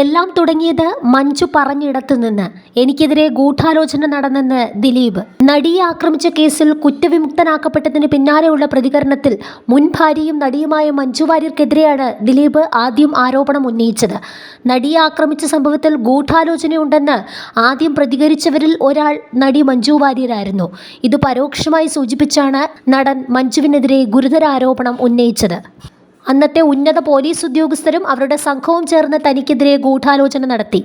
എല്ലാം തുടങ്ങിയത് മഞ്ജു പറഞ്ഞിടത്തു നിന്ന്. എനിക്കെതിരെ ഗൂഢാലോചന നടന്നെന്ന് ദിലീപ്. നടിയെ ആക്രമിച്ച കേസിൽ കുറ്റവിമുക്തനാക്കപ്പെട്ടതിന് പിന്നാലെയുള്ള പ്രതികരണത്തിൽ മുൻ ഭാര്യയും നടിയുമായ മഞ്ജു വാര്യർക്കെതിരെയാണ് ദിലീപ് ആദ്യം ആരോപണം ഉന്നയിച്ചത്. നടിയെ ആക്രമിച്ച സംഭവത്തിൽ ഗൂഢാലോചനയുണ്ടെന്ന് ആദ്യം പ്രതികരിച്ചവരിൽ ഒരാൾ നടി മഞ്ജു വാര്യരായിരുന്നു. ഇത് പരോക്ഷമായി സൂചിപ്പിച്ചാണ് നടൻ മഞ്ജുവിനെതിരെ ഗുരുതര ആരോപണം ഉന്നയിച്ചത്. അന്നത്തെ ഉന്നത പോലീസ് ഉദ്യോഗസ്ഥരും അവരുടെ സംഘവും ചേർന്ന് തനിക്കെതിരെ ഗൂഢാലോചന നടത്തി.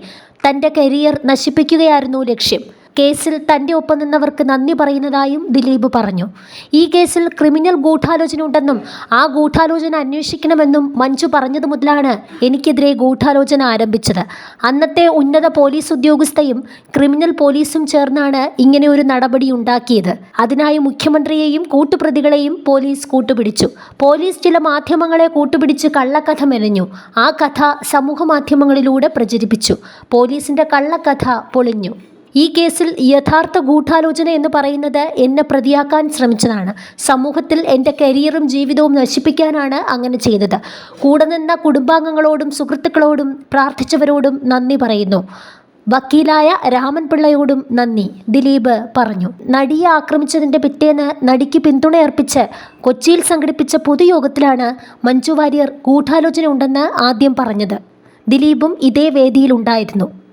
തന്റെ കരിയർ നശിപ്പിക്കുകയായിരുന്നു ലക്ഷ്യം. കേസിൽ തന്റെ ഒപ്പം നിന്നവർക്ക് നന്ദി പറയുന്നതായും ദിലീപ് പറഞ്ഞു. ഈ കേസിൽ ക്രിമിനൽ ഗൂഢാലോചന ഉണ്ടെന്നും ആ ഗൂഢാലോചന അന്വേഷിക്കണമെന്നും മഞ്ജു പറഞ്ഞതു മുതലാണ് എനിക്കെതിരെ ഗൂഢാലോചന ആരംഭിച്ചത്. അന്നത്തെ ഉന്നത പോലീസ് ഉദ്യോഗസ്ഥയും ക്രിമിനൽ പോലീസും ചേർന്നാണ് ഇങ്ങനെ ഒരു നടപടി ഉണ്ടാക്കിയത്. അതിനായി മുഖ്യമന്ത്രിയെയും കൂട്ടുപ്രതികളെയും പോലീസ് കൂട്ടുപിടിച്ചു. പോലീസ് ചില മാധ്യമങ്ങളെ കൂട്ടുപിടിച്ച് കള്ളക്കഥ മെനഞ്ഞു. ആ കഥ സമൂഹ മാധ്യമങ്ങളിലൂടെ പ്രചരിപ്പിച്ചു. പോലീസിന്റെ കള്ളക്കഥ പൊളിഞ്ഞു. ഈ കേസിൽ യഥാർത്ഥ ഗൂഢാലോചന എന്ന് പറയുന്നത് എന്നെ പ്രതിയാക്കാൻ ശ്രമിച്ചതാണ്. സമൂഹത്തിൽ എന്റെ കരിയറും ജീവിതവും നശിപ്പിക്കാനാണ് അങ്ങനെ ചെയ്തത്. കൂടെ നിന്ന കുടുംബാംഗങ്ങളോടും സുഹൃത്തുക്കളോടും പ്രാർത്ഥിച്ചവരോടും നന്ദി പറയുന്നു. വക്കീലായ രാമൻപിള്ളയോടും നന്ദി ദിലീപ് പറഞ്ഞു. നടിയെ ആക്രമിച്ചതിന്റെ പിറ്റേന്ന് നടിക്ക് പിന്തുണയർപ്പിച്ച് കൊച്ചിയിൽ സംഘടിപ്പിച്ച പൊതുയോഗത്തിലാണ് മഞ്ജു വാര്യർ ഗൂഢാലോചന ഉണ്ടെന്ന് ആദ്യം പറഞ്ഞത്. ദിലീപും ഇതേ വേദിയിലുണ്ടായിരുന്നു